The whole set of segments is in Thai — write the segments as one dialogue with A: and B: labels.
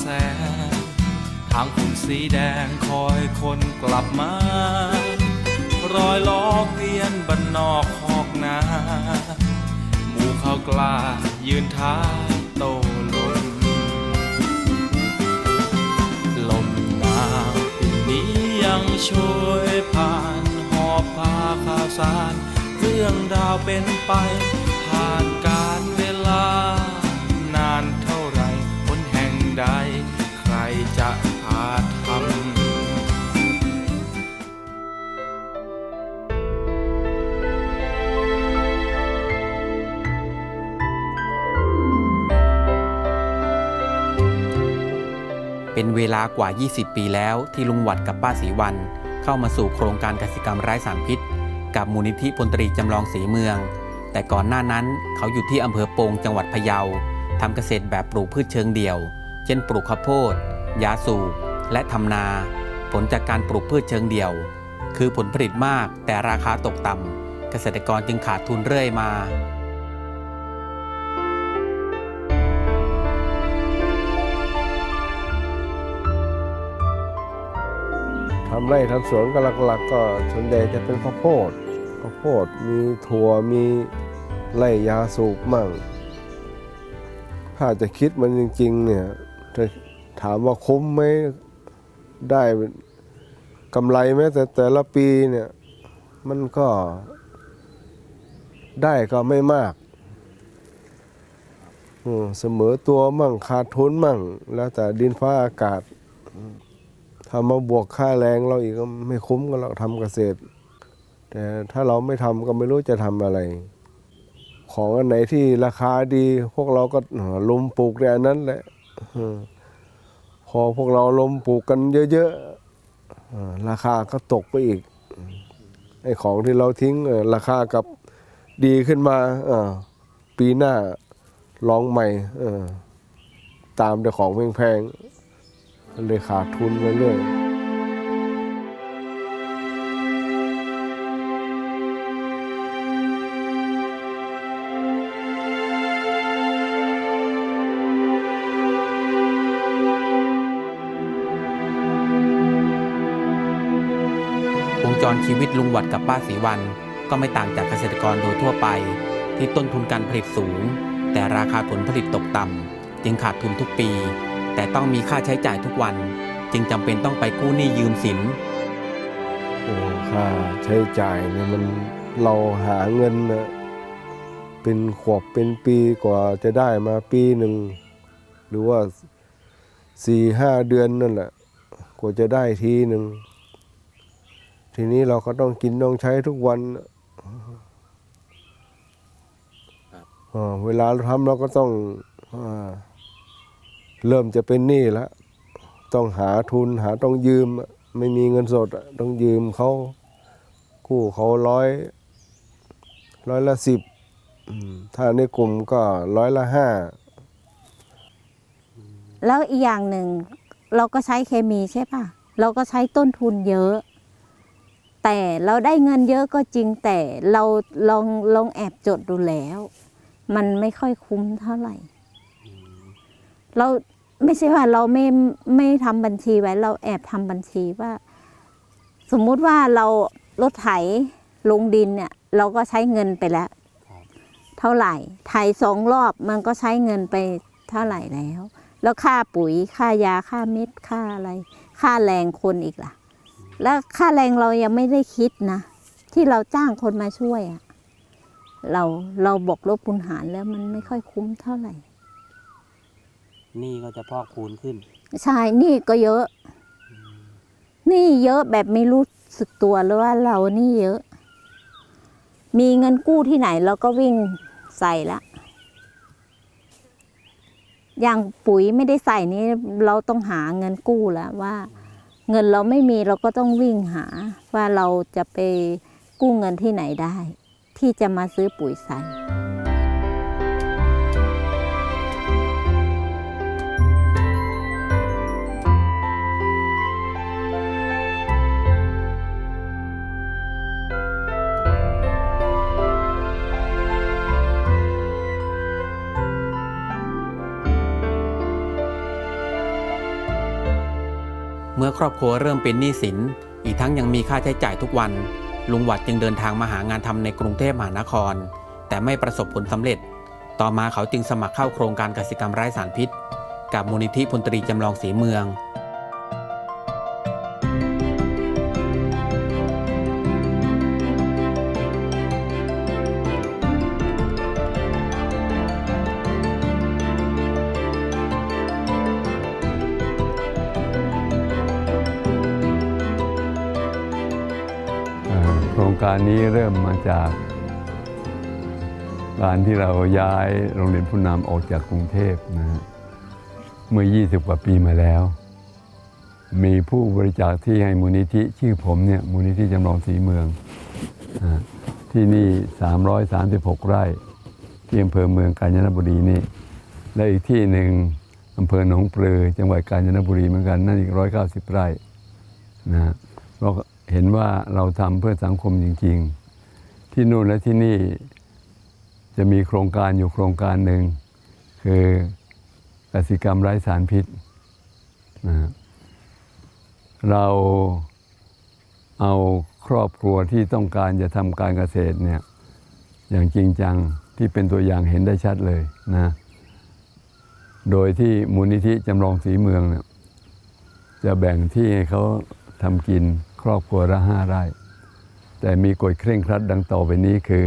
A: แสง ทางคุณสีแดงคอยคนกลับมา รอยล้อเวียนบันนอกหอกนาหมู่เขากล้ายืนท้าโตลมลมหนาวปีนี้ยังช่วยผ่านหอบพาข่าวสาร เรื่องราวเป็นไป เป็
B: นเวลากว่า 20 ปีแล้วที่ลุงหวัดกับป้าศรีวัน เข้ามาสู่โครงการกสิกรรมไร้สารพิษ กับมูลนิธิพลตรีจำลองศรีเมือง แต่ก่อนหน้านั้นเขาอยู่ที่อำเภอโปงจังหวัดพะเยาทำเกษตรแบบปลูกพืชเชิงเดี่ยว เช่นปลูกข้าวโพด ยาสูบ และทำนา ผลจากการปลูกพืชเชิงเดี่ยว คือผลผลิตมากแต่ราคาตกต่ำเกษตรกรจึงขาดทุนเรื่อยมา
C: ทำไร่ทำสวนก็หลักๆ ก็ส่วนใหญ่จะเป็นข้าวโพดข้าวโพดมีถั่วมีไร่ยาสูบมั่ง ถ้าจะคิดมันจริง ๆ เนี่ยจะถามว่าคุ้มไหมได้กำไรไหมแต่แต่ละปีเนี่ยมันก็ได้ก็ไม่มากเสมอตัวมั่งขาดทุนมั่ง แล้วแต่ดินฟ้าอากาศ ถ้ามาบวกค่าแรงเราอีกก็ไม่คุ้มกันเราทำเกษตร แต่ถ้าเราไม่ทำก็ไม่รู้จะทำอะไร ของอันไหนที่ราคาดี พวกเราก็ลุมปลูกในอันนั้นแหละพอพวกเราลมปลูกกันเยอะๆราคาก็ตกไปอีกไอ้ของที่เราทิ้งราคากับดีขึ้นมาปีหน้าลองใหม่ตามแต่ของแพงๆ เลยขาดทุนไปเรื่อย
B: วงจรชีวิตลุงหวัดกับป้าศรีวันก็ไม่ต่างจากเกษตรกรโดยทั่วไป ที่ต้นทุนการผลิตสูง แต่ราคาผลผลิตตกต่ำจึงขาดทุนทุกปี แต่ต้องมีค่าใช้จ่ายทุกวัน จึงจำเป็นต้องไปกู้หนี้ยืมสิน
C: โอ้ค่าใช้จ่ายเนี่ยมันเราหาเงินนะเป็นขวบเป็นปีกว่าจะได้มาปีหนึ่ง หรือว่าสี่ห้าเดือนนั่นแหละกว่าจะได้ทีหนึ่ง ทีนี้เราก็ต้องกินต้องใช้ทุกวันอ่าเวลาเราทำเราก็ต้องอา เริ่มจะเป็นหนี้แล้วต้องหาทุนหาต้องยืม ไม่มีเงินสดต้องยืมเขากู้เขาร้อยร้อยละสิบถ้าในกลุ่มก็ร้อยละห้า
D: แล้วอีกอย่างหนึ่งเราก็ใช้เคมีใช่ป่ะ เราก็ใช้ต้นทุนเยอะ แต่เราได้เงินเยอะก็จริงแต่เราลองลองแอบจดดูแล้ว มันไม่ค่อยคุ้มเท่าไหร่ เรา ไม่ใช่ว่าเราไม่ไม่ทำบัญชีไว้ เราแอบทำบัญชีว่า สมมุติว่าเรารถไถลงดินเนี่ย เราก็ใช้เงินไปแล้ว เท่าไหร่ไถสองรอบมันก็ใช้เงินไปเท่าไหร่แล้ว แล้วค่าปุ๋ยค่ายาค่าเม็ดค่าอะไร ค่าแรงคนอีกล่ะ แล้วค่าแรงเรายังไม่ได้คิดนะ ที่เราจ้างคนมาช่วยอะเราเราบอกลบปุญหารแล้วมันไม่ค่อยคุ้มเท่าไหร่
B: นี่ก็จะพอกคูณขึ้น
D: ใช่หนี่ก็เยอะหนี่เยอะแบบไม่รู้สึกตัวเลยว่าเรานี่เยอะ มีเงินกู้ที่ไหนเราก็วิ่งใส่ละ อย่างปุ๋ยไม่ได้ใส่นี้เราต้องหาเงินกู้แล้วว่า เงินเราไม่มีเราก็ต้องวิ่งหา ว่าเราจะไปกู้เงินที่ไหนได้ ที่จะมาซื้อปุ๋ยใส่
B: เมื่อครอบครัวเริ่มเป็นหนี้สิน อีกทั้งยังมีค่าใช้จ่ายทุกวัน ลุงหวัดจึงเดินทางมาหางานทำในกรุงเทพมหานคร แต่ไม่ประสบผลสำเร็จ ต่อมาเขาจึงสมัครเข้าโครงการกสิกรรมไร้สารพิษ กับมูลนิธิพลตรีจำลองศรีเมือง
E: รงการนี้เริ่มมาจากการที่เราย้ายโรงเรียนผู้นำออกจากกรุงเทพนะฮะเมื่อ 20 กว่าปีมาแล้ว มีผู้บริจาคที่ให้มูลนิธิชื่อผมเนี่ยมูลนิธิจำลองสีเมืองนะที่นี่ 336 ไร่ ที่อำเภอเมืองกาญจนบุรีนี่ และอีกที่หนึ่งอำเภอหนองปลือ จังหวัดกาญจนบุรีเหมือนกันนั่นอีก 190 ไร่นะฮะ เห็นว่าเราทำเพื่อสังคมจริง ๆ ที่นู่นและที่นี่จะมีโครงการอยู่โครงการหนึ่ง คือกสิกรรมไร้สารพิษนะเราเอาครอบครัวที่ต้องการจะทำการเกษตรเนี่ยอย่างจริงจังที่เป็นตัวอย่างเห็นได้ชัดเลยนะ โดยที่มูลนิธิจำลองสีเมืองเนี่ยจะแบ่งที่ให้เขาทำกิน รอบครัวละห้าไร่ แต่มีกฎเคร่งครัดดังต่อไปนี้คือ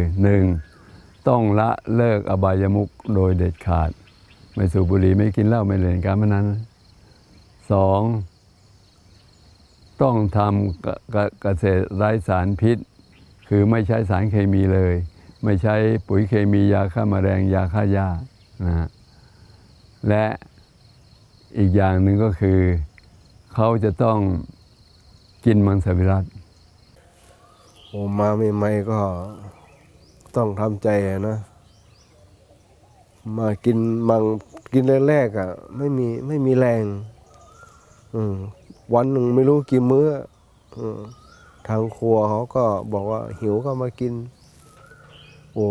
E: 1. ต้องละเลิกอบายมุขโดยเด็ดขาด ไม่สูบบุหรี่ไม่กินเหล้าไม่เล่นการพนันสองต้องทำเกษตรไร้สารพิษ คือไม่ใช้สารเคมีเลย ไม่ใช้ปุ๋ยเคมียาฆ่าแมลงยาฆ่าหญ้านะฮะและอีกอย่างหนึ่งก็คือ เขาจะต้อง กินมังสวิรัต
C: โอ้มาใหม่ๆก็ต้องทำใจนะ มากินมังกินแรกๆอะ ไม่มีไม่มีแรง อืมวันหนึ่งไม่รู้กี่มื้ออทางครัวเขาก็บอกว่าหิวก็มากิน โอ้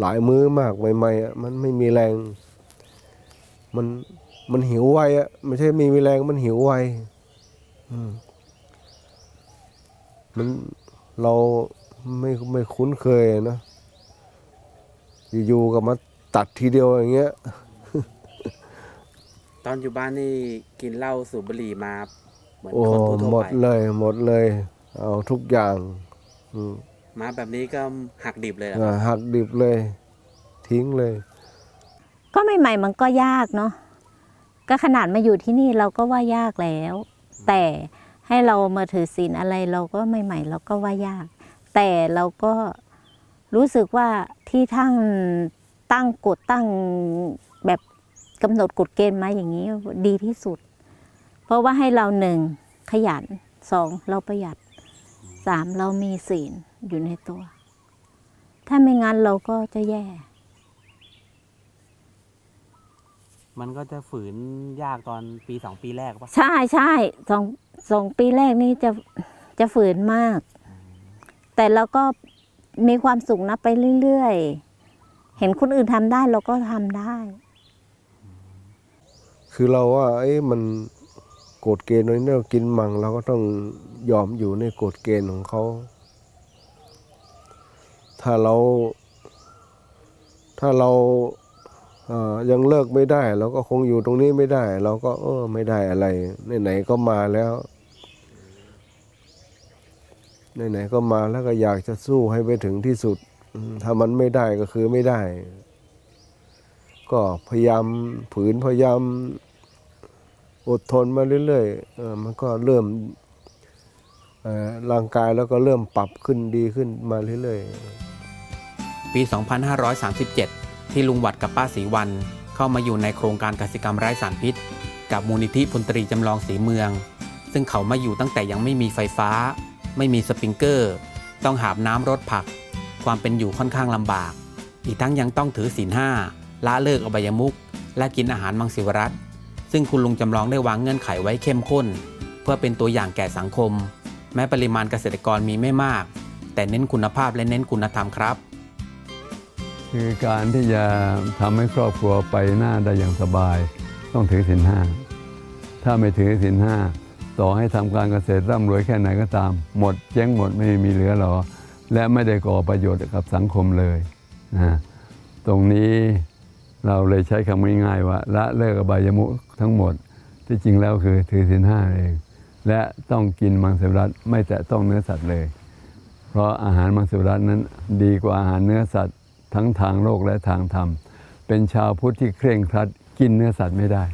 C: หลายมื้อมากใหม่ๆอะมันไม่มีแรง มันมันหิวไวอะ ไม่ใช่ม่มีแรงมันหิวไวอืม มันเราไม่ไม่คุ้นเคยอะนะอยู่ๆก็มาตัดทีเดียวอย่างเงี้ย
B: ตอนอยู่บ้านนี่กินเหล้าสูบบุหรี่มาเหมือน
C: โอ้
B: คนทั่ว
C: หม
B: ๆ
C: ด
B: ไป
C: เลยหมดเลย เอาทุกอย่างอืม
B: มาแบบนี้ก็หักดิบเลย
C: อ่าหักดิบเลย ทิ้งเลย
D: ก็ใหม่ๆมันก็ยากเนาะก็ขนาดมาอยู่ที่นี่เราก็ว่ายากแล้ว แต่ ให้เรามาถือศีลอะไรเราก็ใหม่ๆเราก็ว่ายาก แต่เราก็รู้สึกว่าที่ทั้งตั้งกฎตั้งแบบกำหนดกฎเกณฑ์มาอย่างนี้ดีที่สุด เพราะว่าให้เราหนึ่งขยันสองเราประหยัดสามเรามีศีลอยู่ในตัว ถ้าไม่งั้นเราก็จะแย่
B: มันก็จะฝืนยากตอนปีสองปีแรกปะ
D: ใช่ใช่สองสองปีแรกนี่จะจะฝืนมาก แต่เราก็มีความสุขนะไปเรื่อยๆ เห็นคนอื่นทำได้เราก็ทำได้
C: คือเราว่าเอ้ยมันกฎเกณฑ์นี้เรากินมังเราก็ต้องยอมอยู่ในกฎเกณฑ์ของเขา ถ้าเรา ถ้าเราเอ่อ ยังเลิกไม่ได้ เราก็คงอยู่ตรงนี้ไม่ได้ เราก็เออไม่ได้อะไรไหนๆก็มาแล้วไหนๆก็มาแล้วก็อยากจะสู้ให้ไปถึงที่สุด ถ้ามันไม่ได้ก็คือไม่ได้ ก็พยายามฝืนพยายามอดทนมาเรื่อยๆอมันก็เริ่มร่างกายแล้วก็เริ่มปรับขึ้นดีขึ้นมาเรื่อยๆ
B: ปี 2537 ที่ลุงหวัดกับป้าศรีวัน เข้ามาอยู่ในโครงการกสิกรรมไร้สารพิษ กับมูลนิธิพลตรีจำลองสีเมือง ซึ่งเขามาอยู่ตั้งแต่ยังไม่มีไฟฟ้า ไม่มีสปริงเกอร์ ต้องหาบน้ำรดผัก ความเป็นอยู่ค่อนข้างลำบาก อีกทั้งยังต้องถือศีลห้าละเลิกอบายมุขและกินอาหารมังสวิรัตซึ่งคุณลุงจำลองได้วางเงื่อนไขไว้เข้มข้น เพื่อเป็นตัวอย่างแก่สังคม แม้ปริมาณเกษตรกรมีไม่มาก แต่เน้นคุณภาพและเน้นคุณธรรมครับ
E: คือการที่จะทำให้ครอบครัวไปหน้าได้อย่างสบาย ต้องถือศีลห้าถ้าไม่ถือศีลห้าต่อให้ทำการเกษตรร่ำรวยแค่ไหนก็ตาม หมดเจ๊งหมดไม่มีเหลือหรอ และไม่ได้ก่อประโยชน์กับสังคมเลยนะตรงนี้เราเลยใช้คำง่ายๆว่าละเลิกอบายมุขทั้งหมดที่จริงแล้วคือถือศีลห้าเอง และต้องกินมังสวิรัตไม่แตะต้องเนื้อสัตว์เลย เพราะอาหารมังสวิรัตนั้นดีกว่าอาหารเนื้อสัตว์ ทั้งทางโลกและทางธรรม เป็นชาวพุทธที่เคร่งครัดกินเนื้อสัตว์ไม่ได้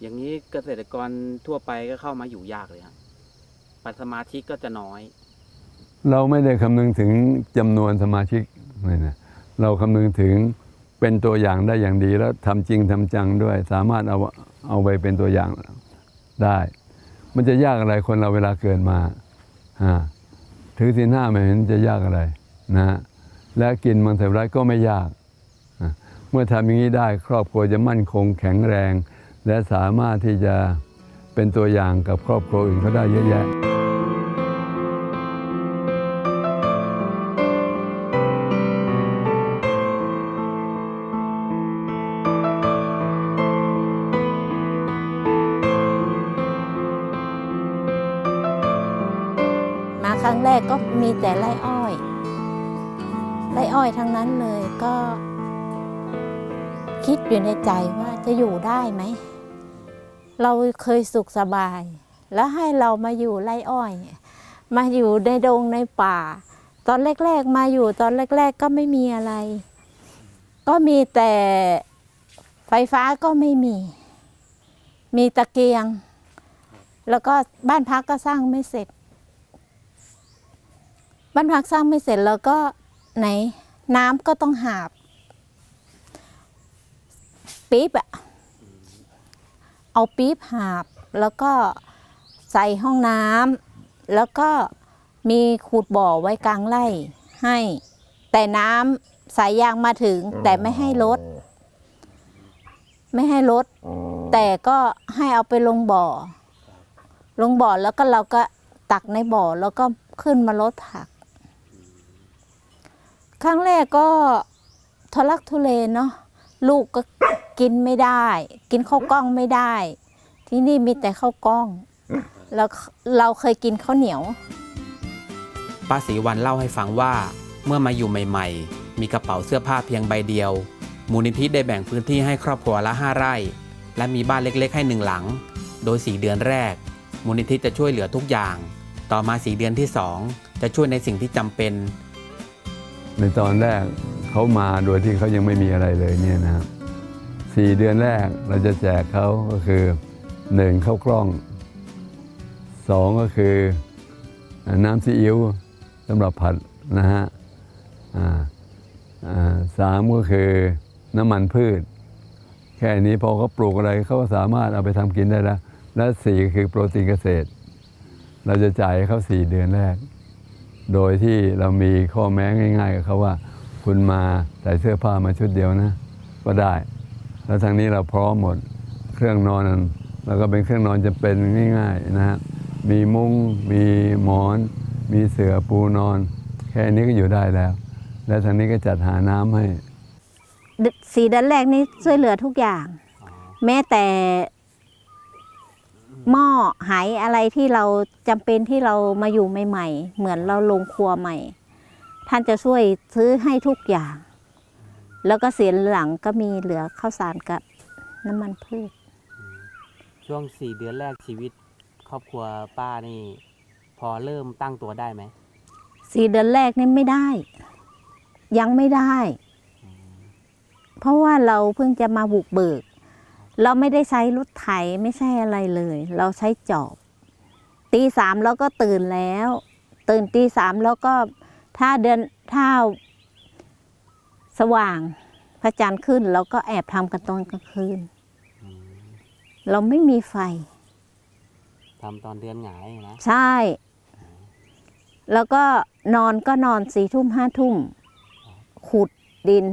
B: อย่างนี้เกษตรกรทั่วไปก็เข้ามาอยู่ยากเลยครับปัสมาชิกก็จะน้อย
E: เราไม่ได้คำนึงถึงจำนวนสมาชิกเลยนะเราคำนึงถึงเป็นตัวอย่างได้อย่างดีแล้วทำจริงทำจังด้วย สามารถเอาเอาไปเป็นตัวอย่างได้ มันจะยากอะไรคนเราเวลาเกิดมาอ่าถือศีลห้าไม่เห็นจะยากอะไรนะฮะ และกินมังสวิรัตก็ไม่ยาก เมื่อทำอย่างนี้ได้ครอบครัวจะมั่นคงแข็งแรง และสามารถที่จะเป็นตัวอย่างกับครอบครัวอื่นเขาได้เยอะแยะ
D: ก็คิดอยู่ในใจว่าจะอยู่ได้ไหม เราเคยสุขสบาย แล้วให้เรามาอยู่ไร่อ้อย มาอยู่ในดงในป่า ตอนแรก ๆ มาอยู่ตอนแรก ๆ ก็ไม่มีอะไร ก็มีแต่ไฟฟ้าก็ไม่มี มีตะเกียง แล้วก็บ้านพักก็สร้างไม่เสร็จ บ้านพักสร้างไม่เสร็จแล้วก็ไหน น้ำก็ต้องหาบปี๊บอะเอาปี๊บหาบ แล้วก็ใส่ห้องน้ำแล้วก็มีขุดบ่อไว้กลางไร่ให้ แต่น้ำสายยางมาถึง แต่ไม่ให้ลด ไม่ให้ลด แต่ก็ให้เอาไปลงบ่อ ลงบ่อแล้วก็เราก็ตักในบ่อแล้วก็ขึ้นมาลดผัก ครั้งแรกก็ทลักทุเลเนาะลูกก็กินไม่ได้ กินข้าวกล้องไม่ได้ ที่นี่มีแต่ข้าวกล้องแล้วเราเคยกินข้าวเหนียว
B: ป้าศรีวันเล่าให้ฟังว่า เมื่อมาอยู่ใหม่ ๆ มีกระเป๋าเสื้อผ้าเพียงใบเดียว มูลนิธิได้แบ่งพื้นที่ให้ครอบครัวละ5ไร่ และมีบ้านเล็กๆ ให้หนึ่งหลัง โดย 4 เดือนแรก มูลนิธิจะช่วยเหลือทุกอย่าง ต่อมา 4 เดือนที่ 2 จะช่วยในสิ่งที่จำเป็น
E: ในตอนแรกเขามาโดยที่เขายังไม่มีอะไรเลยเนี่ยนะครับสี่เดือนแรกเราจะแจกเขาก็คือหนึ่งข้าวกล้องสองก็คือน้ำซีอิ๊วสำหรับผัดนะฮะอ่าอ่าสามก็คือน้ำมันพืช แค่นี้พอเขาปลูกอะไรเขาก็สามารถเอาไปทำกินได้แล้ว และสี่ก็คือโปรตีนเกษตร เราจะจ่ายให้เขาสี่เดือนแรก โดยที่เรามีข้อแม้ง่าย ๆ กับเขาว่า คุณมาใส่เสื้อผ้ามาชุดเดียวนะ ก็ได้ แล้วทางนี้เราพร้อมหมดเครื่องนอนแล้วก็เป็นเครื่องนอนจะเป็นง่ายๆนะฮะมีมุ้งมีหมอน มีเสื่อปูนอน แค่นี้ก็อยู่ได้แล้ว และทางนี้ก็จัดหาน้ำให้
D: สีเดือนแรกนี้ช่วยเหลือทุกอย่าง แม้แต่ หม้อไหายอะไรที่เราจำเป็นที่เรามาอยู่ใหม่ ๆ เหมือนเราลงครัวใหม่ ท่านจะช่วยซื้อให้ทุกอย่าง แล้วก็เสียหลังก็มีเหลือข้าวสารกับน้ำมันพืช
B: ช่วง4เดือนแรกชีวิต ครอบครัวป้านี่ พอเริ่มตั้งตัวได้ไหม
D: สี่เดือนแรกนี่ไม่ได้ ยังไม่ได้ เพราะว่าเราเพิ่งจะมาบุกเบิก เราไม่ได้ใช้รถไถไม่ใช่อะไรเลย เราใช้จอบตีสามเราก็ตื่นแล้ว ตื่นตีสามแล้วก็ถ้าเดือนถ้าสว่างพระจันทร์ขึ้นเราก็แอบทำกันตอนกลางคืน เราไม่มีไฟ
B: ทำตอนเดือนหงายนะ
D: ใช่ แล้วก็นอนก็นอนสี่ทุ่มห้าทุ่ม ขุดดิน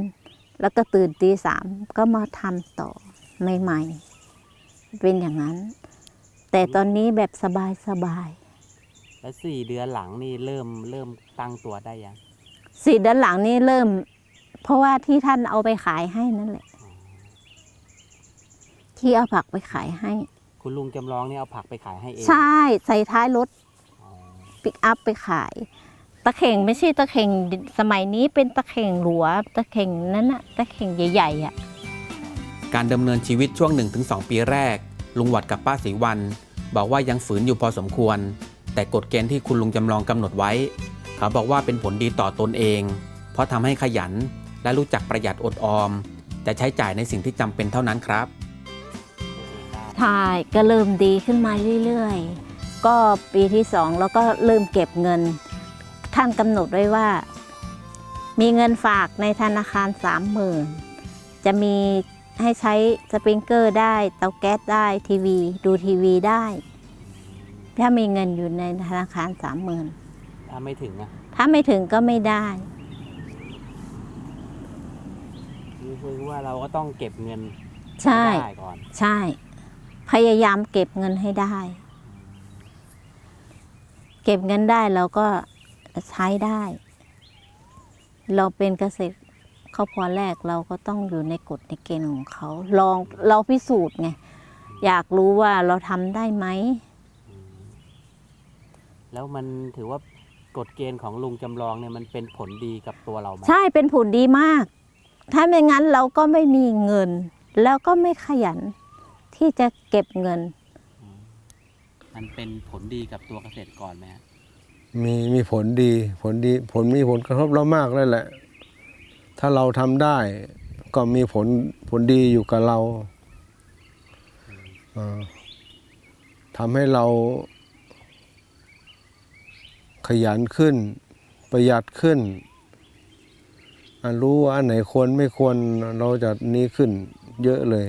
D: แล้วก็ตื่นตีสามก็มาทำต่อ ใหม่ๆ เป็นอย่างนั้น แต่ตอนนี้แบบสบายสบาย
B: และ4เดือนหลังนี่เริ่มเริ่มตั้งตัวได้ยัง
D: ๆสี่เดือนหลังนี้เริ่ม เพราะว่าที่ท่านเอาไปขายให้นั่นแหละ ที่เอาผักไปขายให้
B: คุณลุงจำลองเนี่ยเอาผักไปขายให้เอง
D: ใช่ใส่ท้ายรถ
B: อ๋อ
D: ปิกอัพไปขาย ตะเข่งไม่ใช่ตะเข่งสมัยนี้เป็นตะเข่งหลัว ตะเข่งนั้นอะตะเข่งใหญ่ๆอะ
B: การดำเนินชีวิตช่วง 1-2 ปีแรก ลุงหวัดกับป้าศรีวัน บอกว่ายังฝืนอยู่พอสมควร แต่กฎเกณฑ์ที่คุณลุงจำลองกำหนดไว้ เขาบอกว่าเป็นผลดีต่อตนเอง เพราะทำให้ขยันและรู้จักประหยัดอดออม แต่ใช้จ่ายในสิ่งที่จำเป็นเท่านั้นครับ
D: ใช่ก็เริ่มดีขึ้นมาเรื่อยๆ ก็ปีที่สองเราก็เริ่มเก็บเงิน ท่านกำหนดไว้ว่า มีเงินฝากในธนาคารสามหมื่นจะมี ให้ใช้สปริงเกอร์ได้ เตาแก๊สได้ทีวี ดูทีวีได้ ถ้ามีเงินอยู่ในธนาคารสามหมื่น
B: ถ้าไม่ถึงอะ
D: ถ้าไม่ถึงก็ไม่ได้
B: คือว่าเราก็ต้องเก็บเงิน
D: ใช่
B: ได้ก่อน
D: ใช่ พยายามเก็บเงินให้ได้ เก็บเงินได้เราก็ใช้ได้ เราเป็นเกษตร ครอบครัวแรกเราก็ต้องอยู่ในกฎในเกณฑ์ของเขาลองเราพิสูจน์ไงอยากรู้ว่าเราทำได้ไหม
B: แล้วมันถือว่ากฎเกณฑ์ของลุงจำลองเนี่ยมันเป็นผลดีกับตัวเราไหม
D: ใช่เป็นผลดีมาก ถ้าไม่งั้นเราก็ไม่มีเงิน แล้วก็ไม่ขยันที่จะเก็บเงิน
B: มันเป็นผลดีกับตัวเกษตรกรไหมฮะ
C: มีมีผลดีผลดี ผลมีผลกระทบเรามากเลยแหละ ถ้าเราทำได้ก็มีผลผลดีอยู่กับเราทำให้เราขยันขึ้น ประหยัดขึ้น รู้ว่าอันไหนควรไม่ควรเราจะนี้ขึ้นเยอะเลย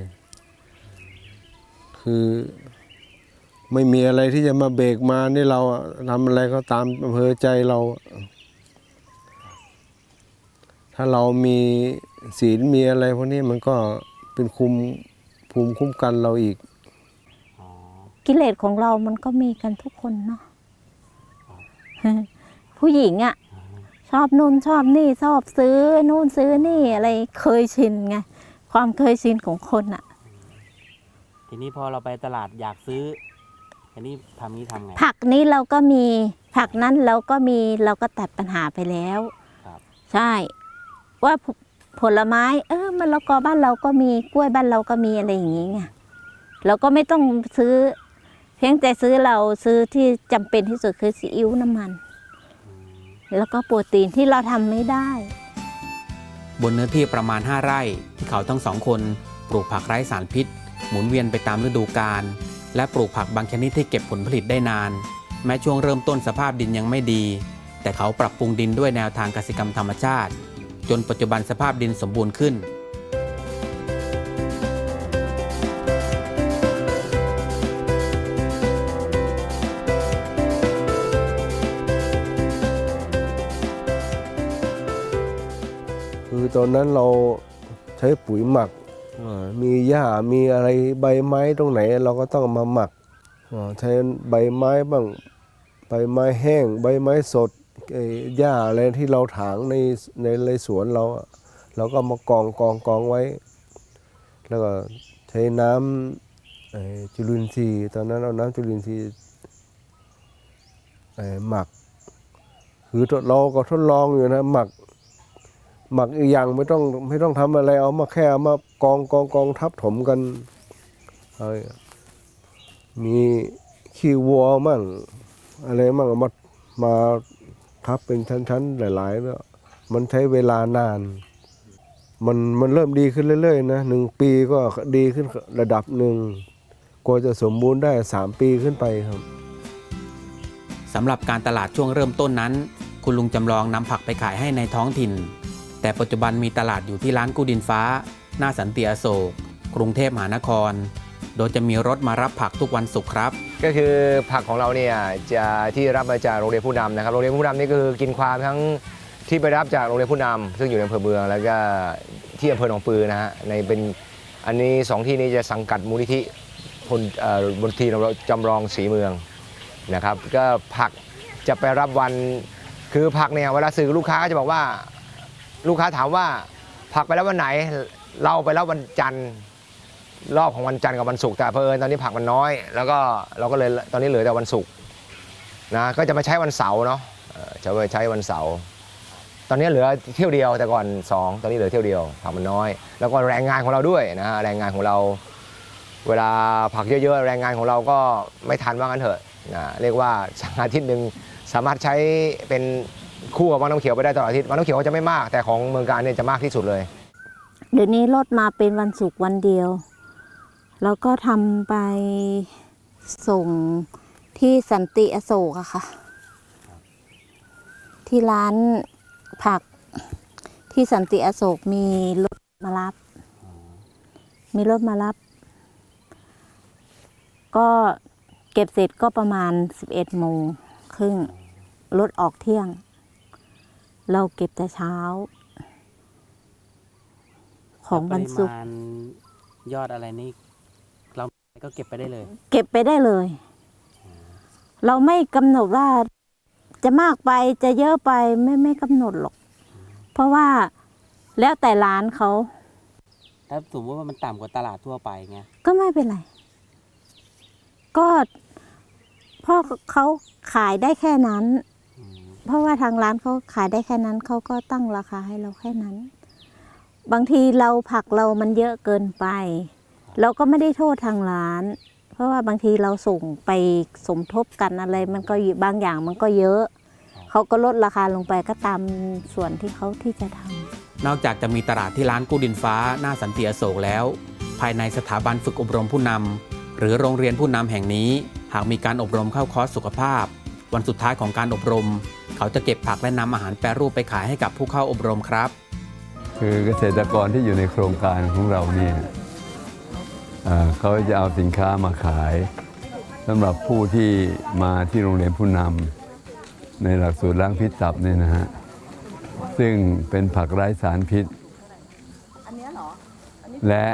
C: คือไม่มีอะไรที่จะมาเบรกมานี่เราทำอะไรก็ตามอำเภอใจเรา ถ้าเรามีศีลมีอะไรพวกนี้มันก็เป็นคุมภูมิคุ้มกันเราอีก
B: อ๋อ
D: กิเลสของเรามันก็มีกันทุกคนเนาะผู้หญิงอะ่ะชอบนู่นชอบนี่ชอบซื้อนู่นซื้อนี่อะไรเคยชินไงความเคยชินของคนอะ่ะ
B: ทีนี้พอเราไปตลาดอยากซื้อทีนี้ทำนี้ทำไง
D: ผักนี้เราก็มีผักนั้นเราก็มีเราก็ตัดปัญหาไปแล้ว
B: ครับ
D: ใช่ ว่าผลไม้ เออมันละกอบ้านเราก็มีกล้วยบ้านเราก็มีอะไรอย่างงี้ไงเราก็ไม่ต้องซื้อ เพียงแต่ซื้อเราซื้อที่จำเป็นที่สุดคือซีอิ๊วน้ำมัน แล้วก็โปรตีนที่เราทำไม่ได้
B: บนเนื้อที่ประมาณ 5 ไร่ที่เขาทั้งสองคนปลูกผักไร้สารพิษ หมุนเวียนไปตามฤดูกาลและปลูกผักบางชนิดที่เก็บผลผลิตได้นาน แม้ช่วงเริ่มต้นสภาพดินยังไม่ดี แต่เขาปรับปรุงดินด้วยแนวทางกสิกรรมธรรมชาติ จนปัจจุบันสภาพดินสมบูรณ์ขึ้น
C: คือตอนนั้นเราใช้ปุ๋ยหมัก มีหญ้ามีอะไรใบไม้ตรงไหน เราก็ต้องมาหมักอ่าใช้ใบไม้บ้าง ใบไม้แห้ง ใบไม้สด หญ้าอะไรที่เราถางในในในสวนเราเราก็มากองกองกองไว้ แล้วก็ใช้น้ำจุลินทรีย์ตอนนั้นเอาน้ำจุลินทรีย์หมักคือทดเราก็ทดลองอยู่นะหมักหมักอีกอย่างไม่ต้องไม่ต้องทำอะไรเอามาแค่เอามากองกองกองทับถมกันมีขี้วัวมั่งอะไรมั่งมามา ทับเป็นชั้นๆ หลายๆแล้วมันใช้เวลานาน มันมันเริ่มดีขึ้นเรื่อยๆนะหนึ่งปีก็ดีขึ้นระดับหนึ่งกว่าจะสมบูรณ์ได้สามปีขึ้นไปครับ
B: สำหรับการตลาดช่วงเริ่มต้นนั้น คุณลุงจำลองนำผักไปขายให้ในท้องถิ่น แต่ปัจจุบันมีตลาดอยู่ที่ร้านกู้ดินฟ้า หน้าสันติอโศก กรุงเทพมหานคร โดยจะมีรถมารับผักทุกวันศุกร์ครับ
F: ก็คือผักของเราเนี่ยจะที่รับมาจากโรงเรียนผู้นำนะครับโรงเรียนผู้นำนี่ก็คือกินความทั้งที่ไปรับจากโรงเรียนผู้นำซึ่งอยู่ในอำเภอเมือง แล้วก็ที่อำเภอหนองปือนะฮะในเป็นอันนี้สองที่นี้จะสังกัดมูลนิธิพลเอ่อบนทีเราจำลองสีเมืองนะครับก็ผักจะไปรับวันคือผักเนี่ยเวลาสื่อลูกค้าก็จะบอกว่าลูกค้าถามว่าผักไปแล้ววันไหน เราไปแล้ววันจันทร์ รอบของวันจันทร์กับวันศุกร์แต่เพอเอิญตอนนี้ผักมันน้อย แล้วก็เราก็เลยตอนนี้เหลือแต่วันศุกร์นะก็จะมาใช้วันเสาร์เนาะจะไปใช้วันเสาร์ตอนนี้เหลือเที่ยวเดียวแต่ก่อนสองตอนนี้เหลือเที่ยวเดียวผักมันน้อย แล้วก็แรงงานของเราด้วยนะฮะแรงงานของเรา เวลาผักเยอะๆแรงงานของเราก็ไม่ทันว่างั้นเถอะนะเรียกว่าสังอาทิตย์หนึ่งสามารถใช้เป็นคู่กับวังน้ำเขียวไปได้ตลอดอาทิตย์วังน้ำเขียวก็จะไม่มากแต่ของเมืองการเนี่ยจะมากที่สุดเลย
D: เดี๋ยวนี้ลดมาเป็นวันศุกร์วันเดียว แล้วก็ทำไปส่งที่สันติอโศกอะค่ะ ที่ร้านผักที่สันติอโศกมีรถมารับ มีรถมารับ ก็เก็บเสร็จก็ประมาณ11โมงครึ่งรถออกเที่ยง เราเก็บแต่เช้า ของวันศุกร์
B: ปริมาณยอดอะไรนี่ ก็เก็บไปได้เลย
D: เก็บไปได้เลย เราไม่กำหนดว่าจะมากไปจะเยอะไปไม่ไม่กำหนดหรอก เพราะว่าแล้วแต่ร้านเขา
B: ถ้าสมมติว่ามันต่ำกว่าตลาดทั่วไปไง
D: ก็ไม่เป็นไร ก็เพราะเขาขายได้แค่นั้น
B: อืม
D: เพราะว่าทางร้านเขาขายได้แค่นั้นเขาก็ตั้งราคาให้เราแค่นั้น บางทีเราผักเรามันเยอะเกินไป เราก็ไม่ได้โทษทางร้าน เพราะว่าบางทีเราส่งไปสมทบกันอะไร มันก็อยู่บางอย่างมันก็เยอะ เขาก็ลดราคาลงไปก็ตามส่วนที่เขาที่จะทำ
B: นอกจากจะมีตลาดที่ร้านกู้ดินฟ้าหน้าสันติอโศกแล้ว ภายในสถาบันฝึกอบรมผู้นำหรือโรงเรียนผู้นำแห่งนี้ หากมีการอบรมเข้าคอร์สสุขภาพ วันสุดท้ายของการอบรม เขาจะเก็บผักและนำอาหารแปรรูปไปขายให้กับผู้เข้าอบรมครับ
E: คือเกษตรกรที่อยู่ในโครงการของเราเนี่ย เขาจะเอาสินค้ามาขายสำหรับผู้ที่มาที่โรงเรียนผู้นำในหลักสูตรล้างพิษตับเนี่ยนะฮะซึ่งเป็นผักไร้สารพิษ และ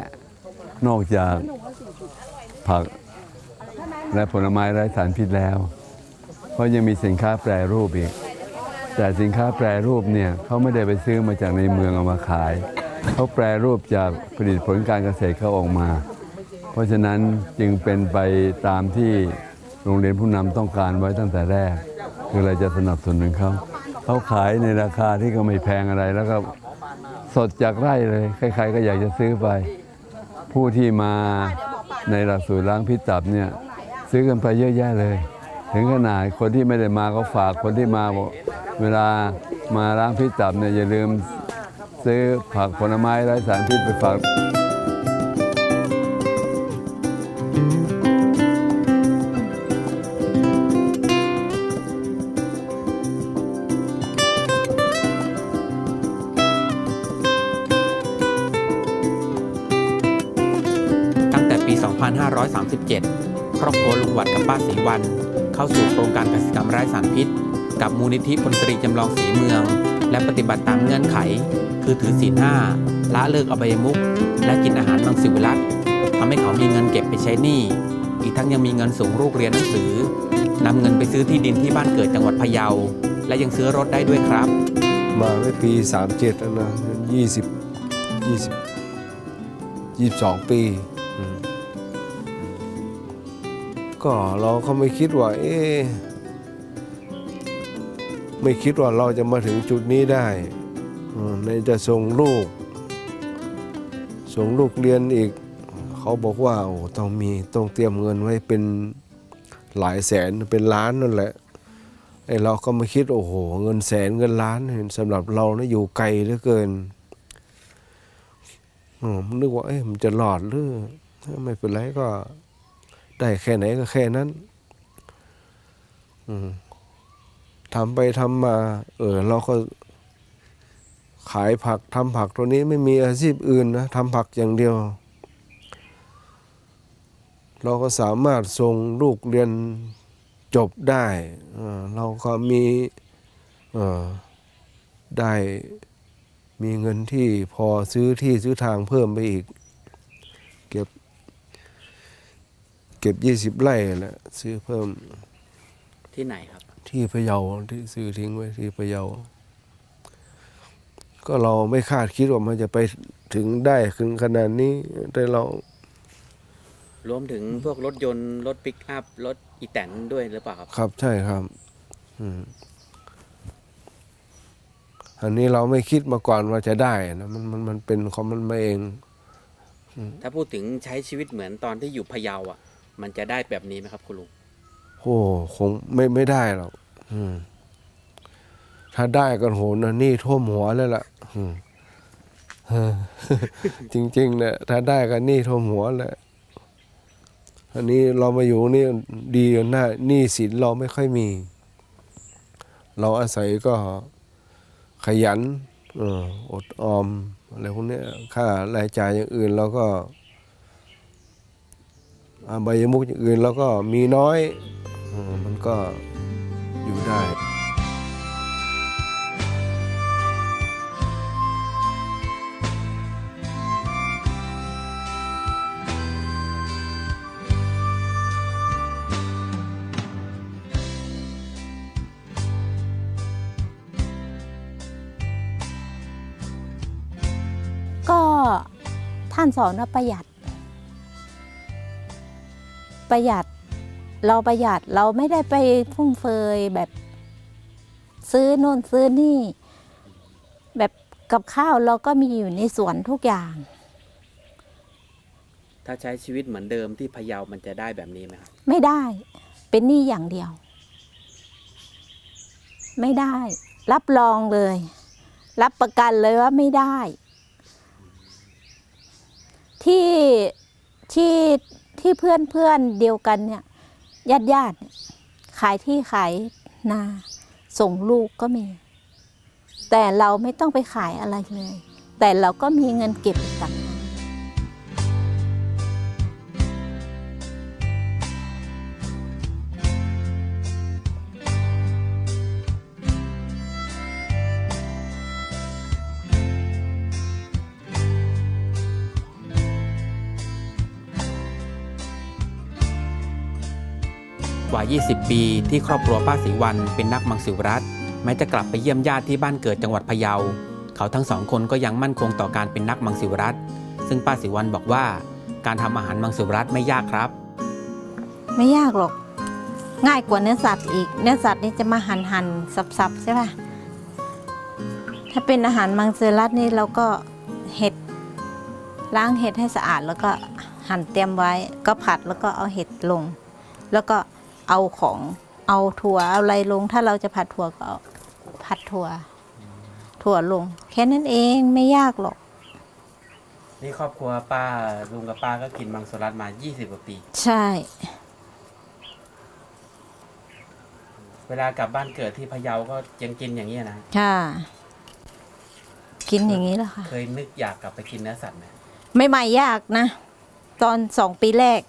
E: นอกจากผักและผลไม้ไร้สารพิษแล้วเขายังมีสินค้าแปรรูปอีก แต่สินค้าแปรรูปเนี่ยเขาไม่ได้ไปซื้อมาจากในเมืองเอามาขายเขาแปรรูปจากผลิตผลการเกษตรเขาออกมา เพราะฉะนั้นจึงเป็นไปตามที่โรงเรียนผู้นำต้องการไว้ตั้งแต่แรก คือเราจะสนับสนุนเขาเขาขายในราคาที่ก็ไม่แพงอะไร แล้วก็สดจากไร่เลยใครๆก็อยากจะซื้อไป ผู้ที่มาในหลักสูตรล้างพิษตับเนี่ยซื้อกันไปเยอะแยะเลย ถึงขนาดคนที่ไม่ได้มาก็ฝากคนที่มาบอกเวลามาล้างพิษตับเนี่ยอย่าลืมซื้อผักผลไม้ไร้สารพิษไปฝาก
B: 7 ครอบครัวลุงหวัดกับป้าศรีวัน เข้าสู่โครงการกสิกรรมไร้สารพิษ กับมูลนิธิพลตรีจำลองสีเมือง และปฏิบัติตามเงื่อนไข คือถือศีลห้าละเลิกอบายมุขและกินอาหารมังสวิรัตทำให้เขามีเงินเก็บไปใช้หนี้ อีกทั้งยังมีเงินส่งลูกเรียนหนังสือนำเงินไปซื้อที่ดินที่บ้านเกิดจังหวัดพะเยา และยังซื้อรถได้ด้วยครับ
C: มาเมื่อปี 37แล้วนะยี่สิบยี่สิบยี่สิบสองปี ก็เราก็ไม่คิดว่า เอ๊ไม่คิดว่าเราจะมาถึงจุดนี้ได้ในจะส่งลูก ส่งลูกเรียนอีก เขาบอกว่าโอ้ต้องมีต้องเตรียมเงินไว้เป็นหลายแสนเป็นล้านนั่นแหละไอ้เราก็มาคิดโอ้โห เงินแสนเงินล้านเนี่ยสำหรับเรานะอยู่ไกลเหลือเกินอืมนึกว่าเอ๊ะมันจะหลอดหรือไม่เป็นไรก็ ได้แค่ไหนก็แค่นั้นทำไปทำมา เออ เราก็ขายผักทำผักตัวนี้ไม่มีอาชีพอื่นนะทำผักอย่างเดียว เราก็สามารถส่งลูกเรียนจบได้ เราก็มีได้มีเงินที่พอซื้อที่ซื้อทางเพิ่มไปอีก เก็บ เก็บยี่สิบไร่แหละซื้อเพิ่ม
B: ที่ไหนครับ
C: ที่พะเยาที่ซื้อทิ้งไว้ที่พะเยา ก็เราไม่คาดคิดว่ามันจะไปถึงได้ถึงขนาดนี้แต่เรา
B: รวมถึงพวกรถยนต์ รถปิกอัพ รถอีแตนด้วยหรือเปล่าครับ
C: ครับใช่ครับ อืมอันนี้เราไม่คิดมาก่อนว่าจะได้นะมันมันมันเป็นของมันมาเอง
B: ถ้าพูดถึงใช้ชีวิตเหมือนตอนที่อยู่พะเยาอะ มันจะได้แบบนี้ไหมครับ คุณลุง
C: โอ้คงไม่ไม่ได้หรอกอืม ถ้าได้กันโหนะนี่ท่วมหัวเลยล่ะอืมจริงๆเนี่ยถ้าได้กันนี่ท่วมหัวเลยอันนี้เรามาอยู่นี่ดีกันหน้านี้สินเราไม่ค่อยมี เราอาศัยก็ขยันอดออมอะไรพวกนี้ค่ารายจ่ายอย่างอื่นเราก็ อบายมุกอย่างอื่นเราก็มีน้อยอมันก็อยู่ได้
D: ก็ท่านสอนว่าประหยัด ประหยัด เราประหยัดเราไม่ได้ไปฟุ่มเฟือยแบบซื้อโน่นซื้อนี่ แบบกับข้าวเราก็มีอยู่ในสวนทุกอย่าง
B: ถ้าใช้ชีวิตเหมือนเดิมที่พะเยามันจะได้แบบนี้ไหมครับ
D: ไม่ได้เป็นหนี้อย่างเดียว ไม่ได้ รับรองเลย รับประกันเลยว่าไม่ได้ ที่ที่ ที่เพื่อนเพื่อนเดียวกันเนี่ยญาติญาติขายที่ขายนาส่งลูกก็มี แต่เราไม่ต้องไปขายอะไรเลย แต่เราก็มีเงินเก็บต่าง
B: 20 ปี ที่ครอบครัวป้าศรีวันเป็นนักมังสวิรัตแม้จะกลับไปเยี่ยมญาติที่บ้านเกิดจังหวัดพะเยา เขาทั้งสองคนก็ยังมั่นคงต่อการเป็นนักมังสวิรัตซึ่งป้าศรีวันบอกว่า การทำอาหารมังสวิรัตไม่ยากครับ
D: ไม่ยากหรอกง่ายกว่าเนื้อสัตว์อีก เนื้อสัตว์นี่จะมาหั่นหั่นสับสับๆใช่ป่ะถ้าเป็นอาหารมังสวิรัตนี่เราก็เห็ดล้างเห็ดให้สะอาดแล้วก็หั่นเตรียมไว้ ก็ผัดแล้วก็เอาเห็ดลง แล้วก็ เอาของเอาถั่วเอาอะไรลง ถ้าเราจะผัดถั่วก็เอาผัดถั่ว ถั่วลง แค่นั้นเองไม่ยากหรอก
B: นี่ครอบครัวป้าลุงกับป้าก็กินมังสวิรัตมา 20กว่าปี
D: ใช่
B: เวลากลับบ้านเกิดที่พะเยาก็ยังกินอย่างนี้ยนะ
D: ค่ะ กินอย่างนี้แหละค่ะ
B: เคยนึกอยากกลับไปกินเนื้อสัตว์ไหม
D: ไม่ใหม่ยากนะ ตอนสองปีแรก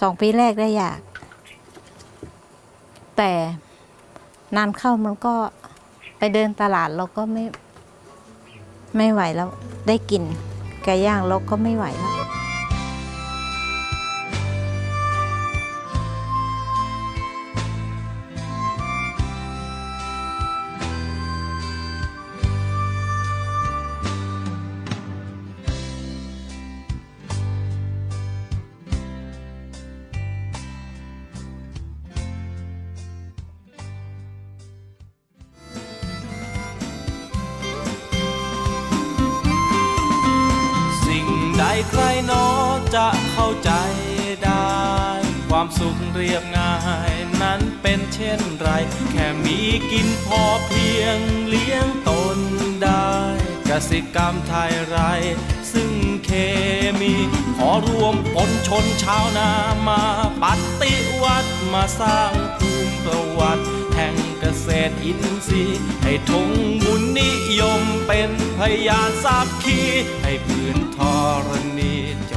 D: สองปีแรกได้ยาก แต่นานเข้ามันก็ไปเดินตลาดเราก็ไม่ ไม่ไหวแล้ว ได้กินไก่ย่างเราก็ไม่ไหวแล้ว
A: ใดใครหนอจะเข้าใจได้ ความสุขเรียบง่ายนั้นเป็นเช่นไร แค่มีกินพอเพียงเลี้ยงตนได้กสิกรรมไทยไร ซึ่งเคมี ขอรวมผลชนชาวนามาปฏิวัติมาสร้างภูมิประวัติ ษตรอินทรีย์ให้ทงบุญนิยมเป็นพยานสักขีให้พื้นธรณีจ